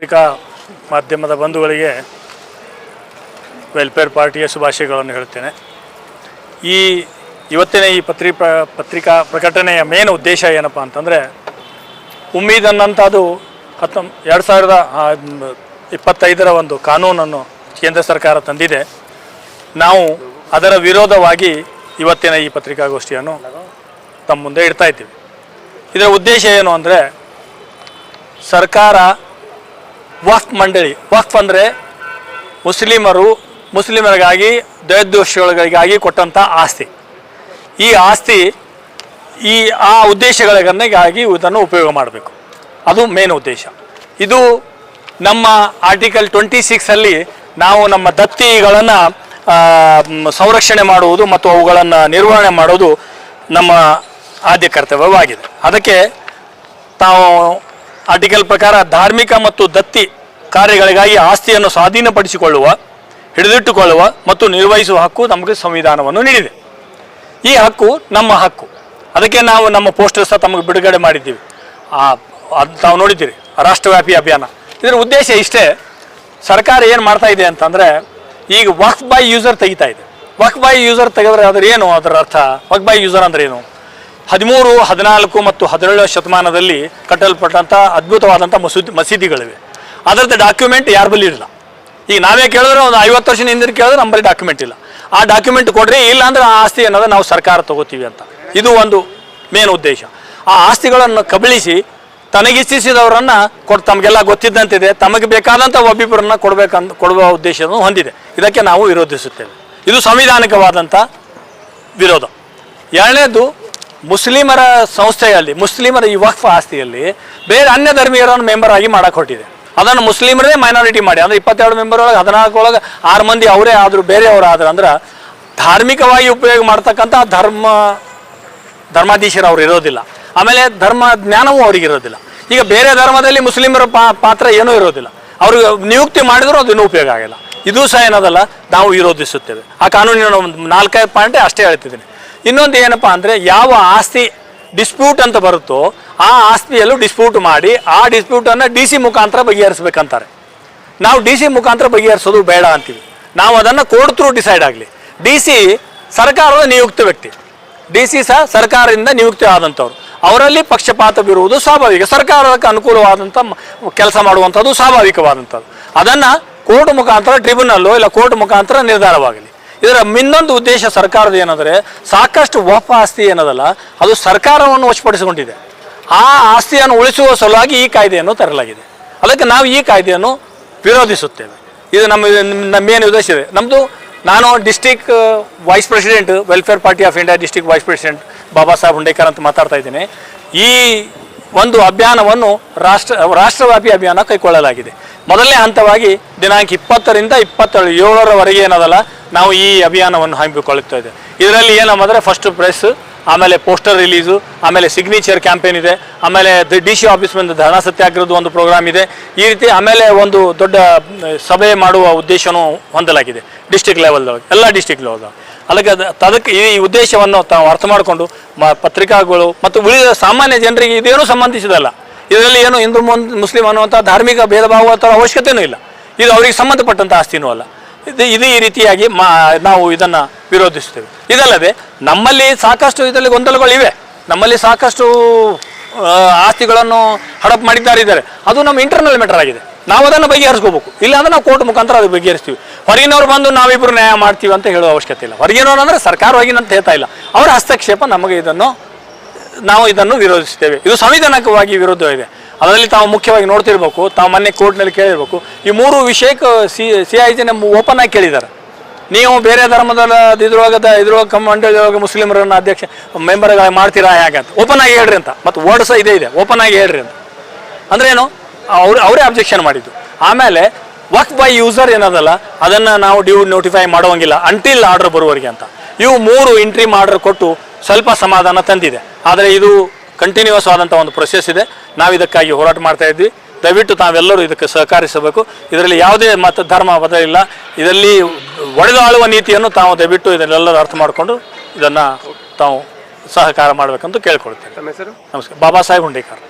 ಪತ್ರಿಕಾ ಮಾಧ್ಯಮದ ಬಂಧುಗಳಿಗೆ ವೆಲ್ಫೇರ್ ಪಾರ್ಟಿಯ ಶುಭಾಶಯಗಳನ್ನು ಹೇಳ್ತೇನೆ ಈ ಇವತ್ತಿನ ಈ ಪತ್ರಿ ಪತ್ರಿಕಾ ಪ್ರಕಟಣೆಯ ಮೇನ್ ಉದ್ದೇಶ ಏನಪ್ಪ ಅಂತಂದರೆ ಉಮ್ಮೀದ್ ಅನ್ನಂಥದ್ದು ಹತ್ತೊಂ, ಎರಡು ಸಾವಿರದ ಇಪ್ಪತ್ತೈದರ ಒಂದು ಕಾನೂನನ್ನು ಕೇಂದ್ರ ಸರ್ಕಾರ ತಂದಿದೆ. ನಾವು ಅದರ ವಿರೋಧವಾಗಿ ಇವತ್ತಿನ ಈ ಪತ್ರಿಕಾಗೋಷ್ಠಿಯನ್ನು ತಮ್ಮ ಮುಂದೆ ಇಡ್ತಾ ಇದ್ದೀವಿ. ಇದರ ಉದ್ದೇಶ ಏನು ಅಂದರೆ, ಸರ್ಕಾರ ವಕ್ಫ್ ಮಂಡಳಿ. ವಕ್ಫ್ ಅಂದರೆ ಮುಸ್ಲಿಮರು ಮುಸ್ಲಿಮರಿಗಾಗಿ ದಯದೋಷಗಳಿಗಾಗಿ ಕೊಟ್ಟಂಥ ಆಸ್ತಿ. ಈ ಆಸ್ತಿ ಈ ಆ ಉದ್ದೇಶಗಳಿಗಾಗಿ ಇದನ್ನು ಉಪಯೋಗ ಮಾಡಬೇಕು. ಅದು ಮೇನ್ ಉದ್ದೇಶ. ಇದು ನಮ್ಮ ಆರ್ಟಿಕಲ್ ಟ್ವೆಂಟಿ ಸಿಕ್ಸಲ್ಲಿ ನಾವು ನಮ್ಮ ದತ್ತಿಗಳನ್ನು ಸಂರಕ್ಷಣೆ ಮಾಡುವುದು ಮತ್ತು ಅವುಗಳನ್ನು ನಿರ್ವಹಣೆ ಮಾಡುವುದು ನಮ್ಮ ಆದ್ಯ ಕರ್ತವ್ಯವಾಗಿದೆ. ಅದಕ್ಕೆ ತಾವು ಆರ್ಟಿಕಲ್ ಪ್ರಕಾರ ಧಾರ್ಮಿಕ ಮತ್ತು ದತ್ತಿ ಕಾರ್ಯಗಳಿಗಾಗಿ ಆಸ್ತಿಯನ್ನು ಸ್ವಾಧೀನಪಡಿಸಿಕೊಳ್ಳುವ, ಹಿಡಿದಿಟ್ಟುಕೊಳ್ಳುವ ಮತ್ತು ನಿರ್ವಹಿಸುವ ಹಕ್ಕು ನಮಗೆ ಸಂವಿಧಾನವನ್ನು ನೀಡಿದೆ. ಈ ಹಕ್ಕು ನಮ್ಮ ಹಕ್ಕು. ಅದಕ್ಕೆ ನಾವು ನಮ್ಮ ಪೋಸ್ಟರ್ ಸಹ ತಮಗೆ ಬಿಡುಗಡೆ ಮಾಡಿದ್ದೀವಿ. ಅದು ತಾವು ನೋಡಿದ್ದೀರಿ, ರಾಷ್ಟ್ರವ್ಯಾಪಿ ಅಭಿಯಾನ. ಇದರ ಉದ್ದೇಶ ಇಷ್ಟೇ, ಸರ್ಕಾರ ಏನು ಮಾಡ್ತಾ ಇದೆ ಅಂತಂದರೆ, ಈಗ ವಕ್ ಬೈ ಯೂಸರ್ ತೆಗಿತಾ ಇದೆ. ವಕ್ ಬೈ ಯೂಸರ್ ತೆಗೆದ್ರೆ ಅದರ ಏನು ಅದರ ಅರ್ಥ? ವಕ್ ಬೈ ಯೂಸರ್ ಅಂದ್ರೆ ಏನು? ಹದಿಮೂರು, ಹದಿನಾಲ್ಕು ಮತ್ತು ಹದಿನೇಳನೇ ಶತಮಾನದಲ್ಲಿ ಕಟ್ಟಲ್ಪಟ್ಟಂಥ ಅದ್ಭುತವಾದಂಥ ಮಸೂದಿ ಮಸೀದಿಗಳಿವೆ. ಅದರದ್ದು ಡಾಕ್ಯುಮೆಂಟ್ ಯಾರ ಬಳಿ ಇರಲ್ಲ ಈಗ ನಾವೇ ಕೇಳಿದ್ರೆ ಒಂದು ಐವತ್ತು ವರ್ಷದ ಹಿಂದಿನ ಕೇಳಿದ್ರೆ ನಮ್ಮಲ್ಲಿ ಡಾಕ್ಯುಮೆಂಟ್ ಇಲ್ಲ. ಆ ಡಾಕ್ಯುಮೆಂಟ್ ಕೊಡ್ರಿ, ಇಲ್ಲ ಅಂದ್ರೆ ಆ ಆಸ್ತಿ ಅನ್ನೋದು ನಾವು ಸರ್ಕಾರ ತಗೋತೀವಿ ಅಂತ. ಇದು ಒಂದು ಮೇನ್ ಉದ್ದೇಶ. ಆ ಆಸ್ತಿಗಳನ್ನು ಕಬಳಿಸಿ ತನಗಿಚ್ಛಿಸಿದವರನ್ನು ಕೊಟ್ಟು ತಮಗೆಲ್ಲ ಗೊತ್ತಿದ್ದಂತಿದೆ. ತಮಗೆ ಬೇಕಾದಂಥ ಒಬ್ಬಿಬ್ಬರನ್ನ ಕೊಡಬೇಕಂತ ಕೊಡುವ ಉದ್ದೇಶವನ್ನು ಹೊಂದಿದೆ. ಇದಕ್ಕೆ ನಾವು ವಿರೋಧಿಸುತ್ತೇವೆ. ಇದು ಸಂವಿಧಾನಿಕವಾದಂಥ ವಿರೋಧ. ಎರಡನೇದು ಮುಸ್ಲಿಮರ ಸಂಸ್ಥೆಯಲ್ಲಿ, ಮುಸ್ಲಿಮರ ಈ ವಕ್ಫ್ ಆಸ್ತಿಯಲ್ಲಿ ಬೇರೆ ಅನ್ಯ ಧರ್ಮೀಯರನ್ನು ಮೆಂಬರ್ ಆಗಿ ಮಾಡಕ್ಕೆ ಹೊಟ್ಟಿದೆ ಅದನ್ನು ಮುಸ್ಲಿಮರೇ ಮೈನಾರಿಟಿ ಮಾಡಿ. ಅಂದರೆ ಇಪ್ಪತ್ತೆರಡು ಮೆಂಬರ್ ಒಳಗೆ, ಹದಿನಾಲ್ಕು ಒಳಗೆ ಆರು ಮಂದಿ ಅವರೇ ಆದರೂ, ಬೇರೆಯವರು ಆದ್ರೆ ಅಂದ್ರೆ ಧಾರ್ಮಿಕವಾಗಿ ಉಪಯೋಗ ಮಾಡ್ತಕ್ಕಂಥ ಧರ್ಮ, ಧರ್ಮಾಧೀಶರು ಅವ್ರು ಇರೋದಿಲ್ಲ. ಆಮೇಲೆ ಧರ್ಮ ಜ್ಞಾನವೂ ಅವ್ರಿಗೆ ಇರೋದಿಲ್ಲ. ಈಗ ಬೇರೆ ಧರ್ಮದಲ್ಲಿ ಮುಸ್ಲಿಮರ ಪಾತ್ರ ಏನೂ ಇರೋದಿಲ್ಲ. ಅವ್ರಿಗೆ ನಿಯುಕ್ತಿ ಮಾಡಿದ್ರು ಅದು ಇನ್ನೂ ಉಪಯೋಗ ಆಗಿಲ್ಲ. ಇದು ಸಹ ಏನದಲ್ಲ, ನಾವು ವಿರೋಧಿಸುತ್ತೇವೆ. ಆ ಕಾನೂನಿನ ಒಂದು ನಾಲ್ಕೈದು ಪಾಯಿಂಟೇ ಅಷ್ಟೇ ಹೇಳ್ತಿದ್ದೀನಿ. ಇನ್ನೊಂದು ಏನಪ್ಪ ಅಂದರೆ ಯಾವ ಆಸ್ತಿ ಡಿಸ್ಪ್ಯೂಟ್ ಅಂತ ಬರುತ್ತೋ ಆ ಆಸ್ತಿಯಲ್ಲೂ ಡಿಸ್ಪ್ಯೂಟ್ ಮಾಡಿ ಆ ಡಿಸ್ಪ್ಯೂಟನ್ನು ಡಿ ಸಿ ಮುಖಾಂತರ ಬಗೆಹರಿಸ್ಬೇಕಂತಾರೆ. ನಾವು ಡಿ ಸಿ ಮುಖಾಂತರ ಬಗೆಹರಿಸೋದು ಬೇಡ ಅಂತೀವಿ. ನಾವು ಅದನ್ನು ಕೋರ್ಟ್ ಥ್ರೂ ಡಿಸೈಡ್ ಆಗಲಿ. ಡಿ ಸಿ ಸರ್ಕಾರದ ನಿಯುಕ್ತ ವ್ಯಕ್ತಿ. ಡಿ ಸಿ ಸಹ ಸರ್ಕಾರದಿಂದ ನಿಯುಕ್ತಿ ಆದಂಥವ್ರು. ಅವರಲ್ಲಿ ಪಕ್ಷಪಾತವಿರುವುದು ಸ್ವಾಭಾವಿಕ. ಸರ್ಕಾರಕ್ಕೆ ಅನುಕೂಲವಾದಂಥ ಕೆಲಸ ಮಾಡುವಂಥದ್ದು ಸ್ವಾಭಾವಿಕವಾದಂಥದ್ದು. ಅದನ್ನು ಕೋರ್ಟ್ ಮುಖಾಂತರ ಟ್ರಿಬ್ಯುನಲ್ಲು ಇಲ್ಲ ಕೋರ್ಟ್ ಮುಖಾಂತರ ನಿರ್ಧಾರವಾಗಲಿ. ಇದರ ಇನ್ನೊಂದು ಉದ್ದೇಶ ಸರ್ಕಾರದ ಏನಂದರೆ ಸಾಕಷ್ಟು ಒಪ್ಪ ಆಸ್ತಿ ಏನದಲ್ಲ, ಅದು ಸರ್ಕಾರವನ್ನು ವಶಪಡಿಸಿಕೊಂಡಿದೆ. ಆ ಆಸ್ತಿಯನ್ನು ಉಳಿಸುವ ಸಲುವಾಗಿ ಈ ಕಾಯ್ದೆಯನ್ನು ತರಲಾಗಿದೆ. ಅದಕ್ಕೆ ನಾವು ಈ ಕಾಯ್ದೆಯನ್ನು ವಿರೋಧಿಸುತ್ತೇವೆ. ಇದು ನಮ್ಮ ನಮ್ಮ ಮೇನ್ ಉದ್ದೇಶ ಇದೆ? ನಮ್ಮದು ನಾನು district vice president welfare party of India district vice president Baba Saheb Hundekar ಅಂತ ಮಾತಾಡ್ತಾ ಇದ್ದೀನಿ. ಈ ಒಂದು ಅಭಿಯಾನವನ್ನು ರಾಷ್ಟ್ರ, ರಾಷ್ಟ್ರವ್ಯಾಪಿ ಅಭಿಯಾನ ಕೈಗೊಳ್ಳಲಾಗಿದೆ. ಮೊದಲನೇ ಹಂತವಾಗಿ ದಿನಾಂಕ ಇಪ್ಪತ್ತರಿಂದ ಇಪ್ಪತ್ತೇಳು, ಏಳರವರೆಗೆ ಏನದಲ್ಲ ನಾವು ಈ ಅಭಿಯಾನವನ್ನು ಹಮ್ಮಿಕೊಳ್ಳುತ್ತಾ ಇದೆ ಇದರಲ್ಲಿ ಏನಂದರೆ ಫಸ್ಟ್ ಪ್ರೆಸ್ ಆಮೇಲೆ ಪೋಸ್ಟರ್ ರಿಲೀಸು ಆಮೇಲೆ ಸಿಗ್ನೇಚರ್ ಕ್ಯಾಂಪೇನ್ ಇದೆ, ಆಮೇಲೆ ಡಿ ಸಿ ಆಫೀಸ್ ಬಂದು ಸತ್ಯಾಗ್ರಹದ ಒಂದು ಪ್ರೋಗ್ರಾಮ್ ಇದೆ. ಈ ರೀತಿ ಆಮೇಲೆ ಒಂದು ದೊಡ್ಡ ಸಭೆ ಮಾಡುವ ಉದ್ದೇಶವೂ ಹೊಂದಲಾಗಿದೆ ಡಿಸ್ಟಿಕ್ ಲೆವೆಲ್ದೊಳಗೆ ಎಲ್ಲ ಡಿಸ್ಟಿಕ್ ಲೆವೆಲ್ದಾಗ ಅದಕ್ಕೆ ಅದ- ಅದಕ್ಕೆ ಈ ಉದ್ದೇಶವನ್ನು ತಾವು ಅರ್ಥ ಮಾಡಿಕೊಂಡು, ಮ, ಪತ್ರಿಕಾಗಳು ಮತ್ತು ಉಳಿದ ಸಾಮಾನ್ಯ ಜನರಿಗೆ ಇದೇನು ಸಂಬಂಧಿಸಿದಲ್ಲ. ಇದರಲ್ಲಿ ಏನು ಹಿಂದೂ ಮುಸ್ಲಿಂ ಅನ್ನುವಂಥ ಧಾರ್ಮಿಕ ಭೇದ ಭಾವ ಅಥವಾ ಅವಶ್ಯಕತೆಯೂ ಇಲ್ಲ. ಇದು ಅವರಿಗೆ ಸಂಬಂಧಪಟ್ಟಂಥ ಆಸ್ತಿನೂ ಅಲ್ಲ. ಇದು ಇದು ಈ ರೀತಿಯಾಗಿ ಮಾ, ನಾವು ಇದನ್ನು ವಿರೋಧಿಸ್ತೇವೆ ಇದಲ್ಲದೆ ನಮ್ಮಲ್ಲಿ ಸಾಕಷ್ಟು ಇದರಲ್ಲಿ ಗೊಂದಲಗಳಿವೆ. ನಮ್ಮಲ್ಲಿ ಸಾಕಷ್ಟು ಆಸ್ತಿಗಳನ್ನು ಹಡಪ್ ಮಾಡಿದ್ದಾರಿದ್ದಾರೆ. ಅದು ನಮ್ಮ ಇಂಟರ್ನಲ್ ಮ್ಯಾಟರ್ ಆಗಿದೆ. ನಾವು ಅದನ್ನು ಬಗೆಹರಿಸ್ಕೋಬೇಕು. ಇಲ್ಲಾಂದ್ರೆ ನಾವು ಕೋರ್ಟ್ ಮುಖಾಂತರ ಅದು ಬಗೆಹರಿಸ್ತೀವಿ. ಹೊರಗಿನವ್ರು ಬಂದು ನಾವಿಬ್ಬರು ನ್ಯಾಯ ಮಾಡ್ತೀವಿ ಅಂತ ಹೇಳೋ ಅವಶ್ಯಕತೆ ಇಲ್ಲ. ಹೊರಗಿನವ್ರು ಅಂದರೆ ಸರ್ಕಾರವಾಗಿನಂತ ಹೇಳ್ತಾ ಇಲ್ಲ. ಅವರ ಹಸ್ತಕ್ಷೇಪ ನಮಗೆ ಇದನ್ನು, ನಾವು ಇದನ್ನು ವಿರೋಧಿಸ್ತೇವೆ ಇದು ಸಂವಿಧಾನಕವಾಗಿ ವಿರುದ್ಧವಿದೆ ಅದರಲ್ಲಿ ತಾವು ಮುಖ್ಯವಾಗಿ ನೋಡ್ತಿರ್ಬೇಕು, ತಾವು ಮೊನ್ನೆ ಕೋರ್ಟ್ನಲ್ಲಿ ಕೇಳಿರ್ಬೇಕು. ಈ ಮೂರು ವಿಷಯಕ್ಕೆ ಸಿ ಸಿ ಐ ಜಿ ನಮ್ಮ ಓಪನ್ ಆಗಿ ಕೇಳಿದ್ದಾರೆ. ನೀವು ಬೇರೆ ಧರ್ಮದ ಇದ್ರೊಳಗ ಇದ್ರೊಳಗೆ ಮಂಡಳಿಯೊಳಗೆ ಮುಸ್ಲಿಮರನ್ನ ಅಧ್ಯಕ್ಷ ಮೆಂಬರ್ಗಳಾಗಿ ಮಾಡ್ತೀರಾ ಹೇಗೆ ಅಂತ. ಓಪನ್ ಆಗಿ ಹೇಳ್ರಿ ಅಂತ. ಮತ್ತು ವರ್ಡ್ ಸಹ ಇದೇ ಇದೆ. ಓಪನ್ ಆಗಿ ಹೇಳ್ರಿ ಅಂತ. ಅಂದ್ರೆ ಏನು? ಅವ್ರು, ಅವರೇ ಅಬ್ಜೆಕ್ಷನ್ ಮಾಡಿದ್ದು. ಆಮೇಲೆ ವಕ್ ಬೈ ಯೂಸರ್ ಏನದಲ್ಲ, ಅದನ್ನು ನಾವು ಡ್ಯೂ ನೋಟಿಫೈ ಮಾಡೋಂಗಿಲ್ಲ ಅಂಟಿಲ್ ಆರ್ಡರ್ ಬರುವವರಿಗೆ ಅಂತ. ಇವು ಮೂರು ಎಂಟ್ರಿ ಆರ್ಡರ್ ಕೊಟ್ಟು ಸ್ವಲ್ಪ ಸಮಾಧಾನ ತಂದಿದೆ. ಆದರೆ ಇದು ಕಂಟಿನ್ಯೂಸ್ ಆದಂಥ ಒಂದು ಪ್ರೊಸೆಸ್ ಇದೆ. ನಾವು ಇದಕ್ಕಾಗಿ ಹೋರಾಟ ಮಾಡ್ತಾ ಇದ್ವಿ. ದಯವಿಟ್ಟು ತಾವೆಲ್ಲರೂ ಇದಕ್ಕೆ ಸಹಕರಿಸಬೇಕು. ಇದರಲ್ಲಿ ಯಾವುದೇ ಮತ ಧರ್ಮ ಬದಲಿಲ್ಲ. ಇದರಲ್ಲಿ ಒಡೆದಾಳುವ ನೀತಿಯನ್ನು ತಾವು ದಯವಿಟ್ಟು ಇದನ್ನೆಲ್ಲರೂ ಅರ್ಥ ಮಾಡಿಕೊಂಡು ಇದನ್ನು ತಾವು ಸಹಕಾರ ಮಾಡಬೇಕಂತ ಕೇಳ್ಕೊಳ್ತೇವೆ. ನಮಸ್ಕಾರ. ಬಾಬಾ ಸಾಹೇಬ್ ಹುಂಡೇಕರ್.